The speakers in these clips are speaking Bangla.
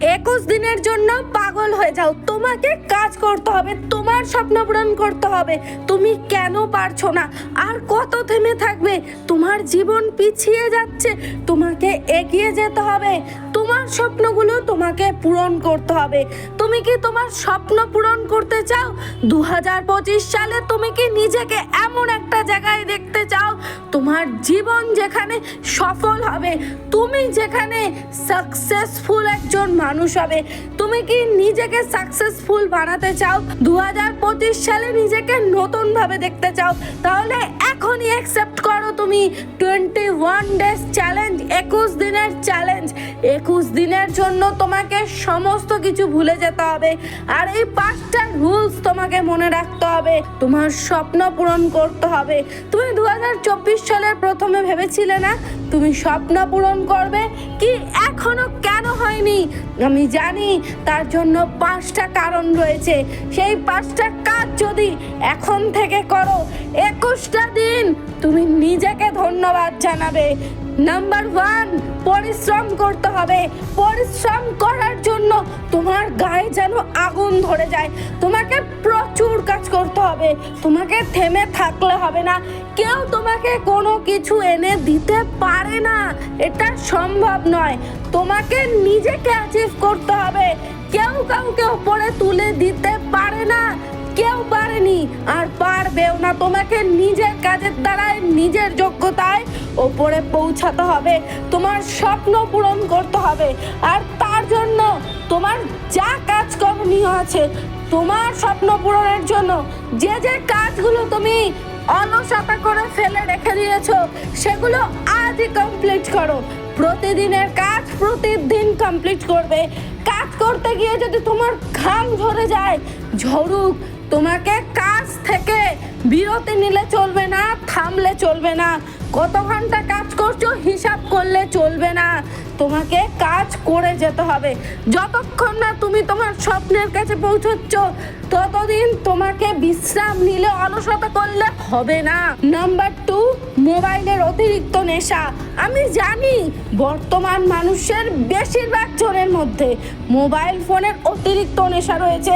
একুশ দিনের জন্য পাগল হয়ে যাও। তোমাকে কাজ করতে হবে, তোমার স্বপ্ন পূরণ করতে হবে। তুমি কেন পারছ না? আর কত থেমে থাকবে? তোমার জীবন পিছিয়ে যাচ্ছে, তোমাকে এগিয়ে যেতে হবে। তোমার স্বপ্নগুলো তোমাকে পূরণ করতে হবে। তুমি কি তোমার স্বপ্ন পূরণ করতে চাও? দু হাজার পঁচিশ সালে তুমি কি নিজেকে এমন একটা জায়গায় দেখতে চাও? তোমার জীবন যেখানে সফল হবে, তুমি যেখানে সাকসেসফুল একজন মানুষ হবে, তুমি কি নিজেকে সাকসেসফুল বানাতে চাও? দু হাজার পঁচিশ সালে নিজেকে নতুনভাবে দেখতে চাও। তাহলে এখনই অ্যাকসেপ্ট করো তুমি। টোয়েন্টি ওয়ান ডেজ চ্যালেঞ্জ একুশ দিনের চ্যালেঞ্জ একুশ দিনের জন্য তোমাকে সমস্ত কিছু ভুলে যেতে হবে। আর এই পাঁচটা রুলস তোমাকে মনে রাখতে হবে। তোমার স্বপ্ন পূরণ করতে হবে। তুমি দু হাজার চব্বিশ সালের প্রথমে ভেবেছিলে না? তুমি স্বপ্ন পূরণ করবে কি এখনও হয়নি। আমি জানি তার জন্য পাঁচটা কারণ রয়েছে। সেই পাঁচটা কাজ যদি এখন থেকে করো, একুশটা দিন তুমি নিজেকে ধন্যবাদ জানাবে। নাম্বার ওয়ান পরিশ্রম করতে হবে। পরিশ্রম করার জন্য তোমার গায়ে যেন আগুন ধরে যায়। তোমাকে তোমাকে থেমে থাকলে হবে না। কেউ তোমাকে কোনো কিছু এনে দিতে পারে না। এটা সম্ভব নয়। তোমাকে নিজেকে অ্যাচিভ করতে হবে। কেউ কাউকে ওপরে তুলে দিতে পারে না। কেউ পারেনি আর পারবেও না। তোমাকে নিজের কাজের দ্বারাই নিজের যোগ্যতায় ওপরে পৌঁছাতে হবে। তোমার স্বপ্ন পূরণ করতে হবে। আর তার জন্য তোমার যা কাজ করণীয় আছে তোমার স্বপ্ন পূরণের জন্য যে যে কাজগুলো তুমি অলসতা করে ফেলে রেখে দিয়েছ, সেগুলো আজই কমপ্লিট করো। প্রতিদিনের কাজ প্রতিদিন কমপ্লিট করবে। কাজ করতে গিয়ে যদি তোমার ঘাম ঝরে যায়, ঝরুক, তোমাকে কাজ থেকে বিরতি নিলে চলবে না, থামলে চলবে না। কত ঘণ্টা কাজ করছ, হিসাব করলে চলবে না। তোমাকে কাজ করে যেতে হবে। যতক্ষণ না তুমি তোমার স্বপ্নের কাছে পৌঁছচ্ছ, ততদিন তোমাকে বিশ্রাম নিলে অলসতা করলে হবে না। নাম্বার টু মোবাইলের অতিরিক্ত নেশা। আমি জানি বর্তমান মানুষের বেশিরভাগ জনের মধ্যে মোবাইল ফোনের অতিরিক্ত নেশা রয়েছে।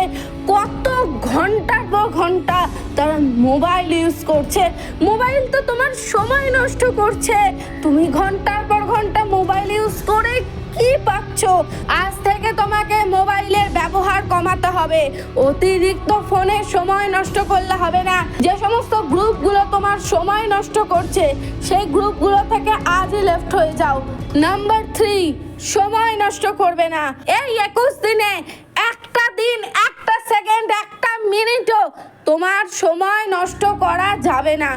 কত ঘণ্টার পর ঘণ্টা তারা মোবাইল ইউজ করছে। মোবাইল তো তোমার সময় নষ্ট করছে। তুমি ঘণ্টার পর ঘণ্টা মোবাইল ইউজ করে কি পাচ্ছ? আজ থেকে তোমাকে মোবাইলের ব্যবহার কমাতে হবে। অতিরিক্ত ফোনে সময় নষ্ট করলে হবে না। যে সমস্ত গ্রুপগুলো তোমার সময় নষ্ট করছে, সেই গ্রুপগুলো থেকে আজই লেফট হয়ে যাও। নাম্বার থ্রি, সময় নষ্ট করবে না। এই একুশ দিনে একটা দিন একটা সেকেন্ড একটা মিনিটও তোমার সময় নষ্ট করা যাবে না।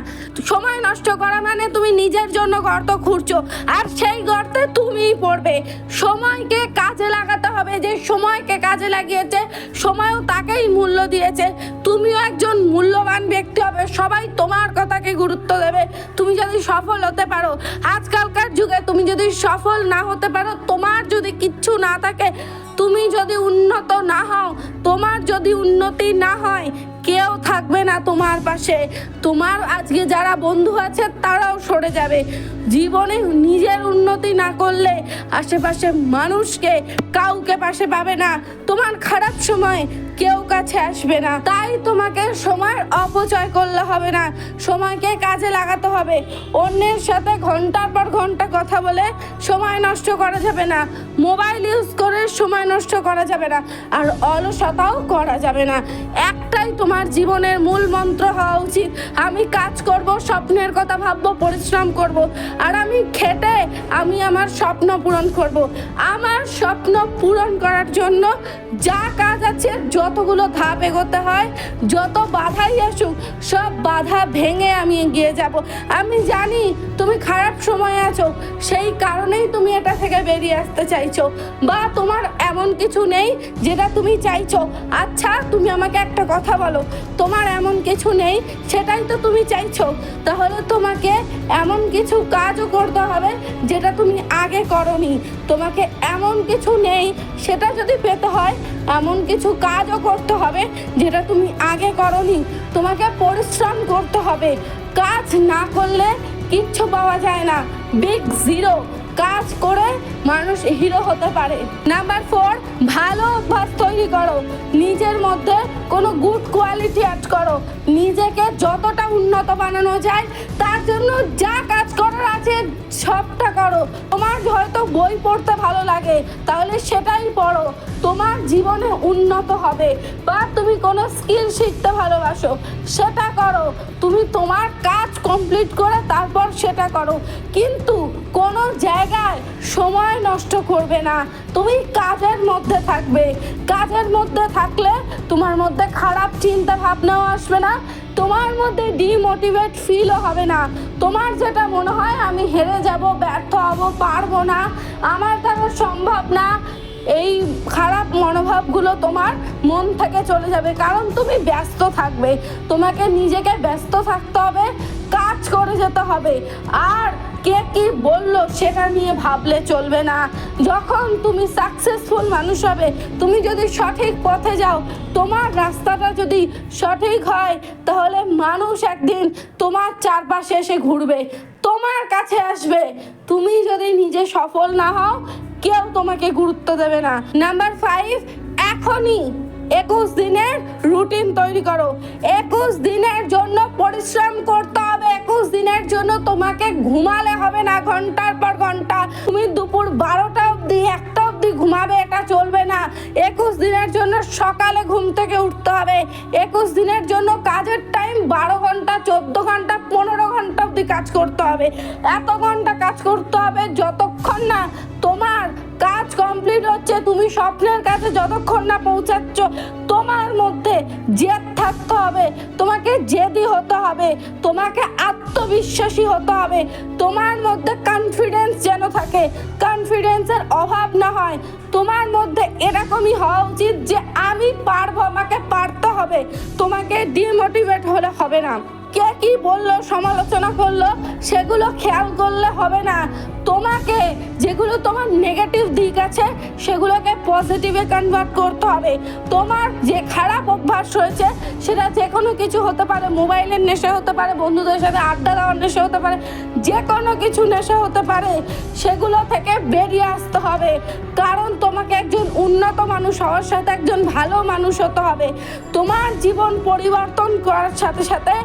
সময় নষ্ট করা মানে তুমি নিজের জন্য গর্ত খুঁড়ছো, আর সেই গর্তে তুমিই পড়বে। সময়কে কাজে লাগাতে হবে, যে সময়কে কাজে লাগিয়েছে, সময়ও তাকেই মূল্য দিয়েছে। তুমিও একজন মূল্যবান ব্যক্তি হবে, সবাই তোমার কথাকে গুরুত্ব দেবে। তুমি যদি সফল হতে পারো, আজকালকার যুগে তুমি যদি সফল না হতে পারো, তোমার যদি কিচ্ছু না থাকে, তুমি যদি উন্নত না হও, তোমার যদি উন্নতি না হয়, কেউ থাকবে না তোমার পাশে। তোমার আজকে যারা বন্ধু আছে, তারাও সরে যাবে। জীবনে নিজের উন্নতি না করলে আশেপাশে মানুষকে কাউকে পাশে পাবে না। তোমার খারাপ সময় কেউ কাছে আসবে না। তাই তোমাকে সময়ের অপচয় করলে হবে না। সময়কে কাজে লাগাতে হবে। অন্যের সাথে ঘণ্টার পর ঘণ্টা কথা বলে সময় নষ্ট করা যাবে না। মোবাইল ইউজ করে সময় নষ্ট করা যাবে না। আর অলসতাও করা যাবে না। একটাই তোমার জীবনের মূল মন্ত্র হওয়া উচিত। আমি কাজ করব, স্বপ্নের কথা ভাববো, পরিশ্রম করব। আর আমি খেটে আমি আমার স্বপ্ন পূরণ করব। আমার স্বপ্ন পূরণ করার জন্য যা কাজ আছে যতগুলো ধাপ এগোতে হয়, যত বাধাই আসুক, সব বাধা ভেঙে আমি এগিয়ে যাব। আমি জানি তুমি খারাপ সময়ে আছো, সেই কারণেই তুমি এটা থেকে বেরিয়ে আসতে চাইছো, বা তোমার এমন কিছু নেই যেটা তুমি চাইছো। আচ্ছা তুমি আমাকে একটা কথা বলো, তোমার এমন কিছু নেই সেটাই তো তুমি চাইছো। তাহলে তোমাকে এমন কিছু কাজও করতে হবে যেটা তুমি আগে করনি। তোমাকে এমন কিছু নেই সেটা যদি পেতে হয়, এমন কিছু কাজও করতে হবে যেটা তুমি আগে করনি। তোমাকে পরিশ্রম করতে হবে। কাজ না করলে কিচ্ছু পাওয়া যায় না। বিগ জিরো কাজ করে মানুষ হিরো হতে পারে। নাম্বার ফোর ভালো অভ্যাস তৈরি করো। নিজের মধ্যে কোনো গুড কোয়ালিটি অ্যাড করো। নিজেকে যতটা উন্নত বানানো যায়, তার জন্য যা কাজ করার আছে সবটা করো। তোমার হয়তো বই পড়তে ভালো লাগে, তাহলে সেটাই পড়ো। তোমার জীবনে উন্নত হবে, বা তুমি কোনো স্কিল শিখতে ভালোবাসো, সেটা করো। তুমি তোমার কাজ কমপ্লিট করে তারপর সেটা করো। কিন্তু কোনো জায়গায় সময় নষ্ট করবে না। তুমি কাজের মধ্যে থাকবে। কাজের মধ্যে থাকলে তোমার মধ্যে খারাপ চিন্তা ভাবনাও আসবে না। তোমার মধ্যে ডিমোটিভেট ফিলও হবে না। তোমার যেটা মনে হয়, আমি হেরে যাব, ব্যর্থ হব, পারব না, আমার দ্বারা সম্ভব না, এই খারাপ মনোভাবগুলো তোমার মন থেকে চলে যাবে। কারণ তুমি ব্যস্ত থাকবে। তোমাকে নিজেকে ব্যস্ত থাকতে হবে। কাজ করে যেতে হবে। আর কে কি বলল সেটা নিয়ে ভাবলে চলবে না। যখন তুমি সাকসেসফুল মানুষ হবে, তুমি যদি সঠিক পথে যাও, তোমার রাস্তাটা যদি সঠিক হয়, তাহলে মানুষ একদিন তোমার চারপাশে এসে ঘুরবে, তোমার কাছে আসবে। তুমি যদি নিজে সফল না হও, কেউ তোমাকে গুরুত্ব দেবে না। নাম্বার ফাইভ এখনই একুশ দিনের রুটিন তৈরি করো। একুশ দিনের জন্য পরিশ্রম করতে ঘুমালে হবে না ঘণ্টার পর ঘণ্টা। তুমি দুপুর বারোটা অবধি, একটা অবধি ঘুমাবে, এটা চলবে না। একুশ দিনের জন্য সকালে ঘুম থেকে উঠতে হবে। একুশ দিনের জন্য কাজের টাইম বারো ঘণ্টা, চোদ্দ ঘণ্টা, পনেরো ঘণ্টা অবধি কাজ করতে হবে। এত ঘণ্টা কাজ করতে হবে যতক্ষণ না তোমার কাজ কমপ্লিট হচ্ছে, তুমি স্বপ্নের কাছে যতক্ষণ না পৌঁছাচ্ছ, তোমার মধ্যে জেদ থাকতে হবে, তোমাকে জেদি হতে হবে, তোমাকে আত্মবিশ্বাসী হতে হবে, তোমার মধ্যে কনফিডেন্স যেন থাকে কনফিডেন্সের অভাব না হয়, তোমার মধ্যে এরকমই হওয়া উচিত যে আমি পারব, আমাকে পারতে হবে, তোমাকে ডিমোটিভেট হলে হবে না। কে কি বলল, সমালোচনা করল, সেগুলো খেয়াল করলে হবে না। তোমাকে যেগুলো তোমার নেগেটিভ দিক আছে, সেগুলোকে পজিটিভে কনভার্ট করতে হবে। তোমার যে খারাপ অভ্যাস রয়েছে, সেটা যে কোনো কিছু হতে পারে, মোবাইলের নেশা হতে পারে, বন্ধুদের সাথে আড্ডা দেওয়ার নেশা হতে পারে যে কোনো কিছু নেশা হতে পারে, সেগুলো থেকে বেরিয়ে আসতে হবে। কারণ তোমাকে একজন উন্নত মানুষ হওয়ার সাথে একজন ভালো মানুষ হতে হবে। তোমার জীবন পরিবর্তন করার সাথে সাথে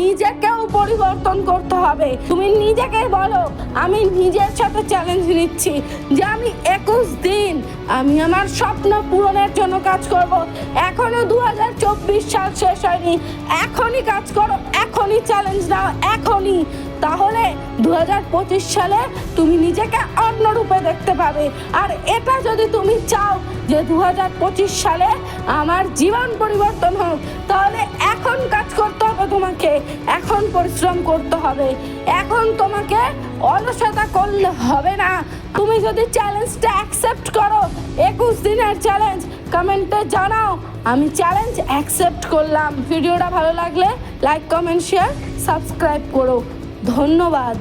নিজেকেও পরিবর্তন করতে হবে। তুমি নিজেকে বলো, আমি নিজের সাথে চ্যালেঞ্জ নিচ্ছি যে আমি একুশ দিন আমি আমার স্বপ্ন পূরণের জন্য কাজ করব। দু সাল শেষ হয়নি। এখনই কাজ করো, এখনই চ্যালেঞ্জ নাও, এখনই। তাহলে দু হাজার পঁচিশ সালে তুমি নিজেকে অন্য রূপে দেখতে পাবে। আর এটা যদি তুমি চাও যে দু হাজার পঁচিশ সালে আমার জীবন পরিবর্তন হোক, তাহলে এখন কাজ করতে হবে তোমাকে এখন পরিশ্রম করতে হবে। এখন তোমাকে অলসতা করলে হবে না। তুমি যদি চ্যালেঞ্জটা অ্যাকসেপ্ট করো, একুশ দিনের চ্যালেঞ্জ কমেন্টে জানাও। আমি চ্যালেঞ্জ অ্যাকসেপ্ট করলাম। ভিডিওটা ভালো লাগলে লাইক কমেন্ট শেয়ার সাবস্ক্রাইব করো। ধন্যবাদ।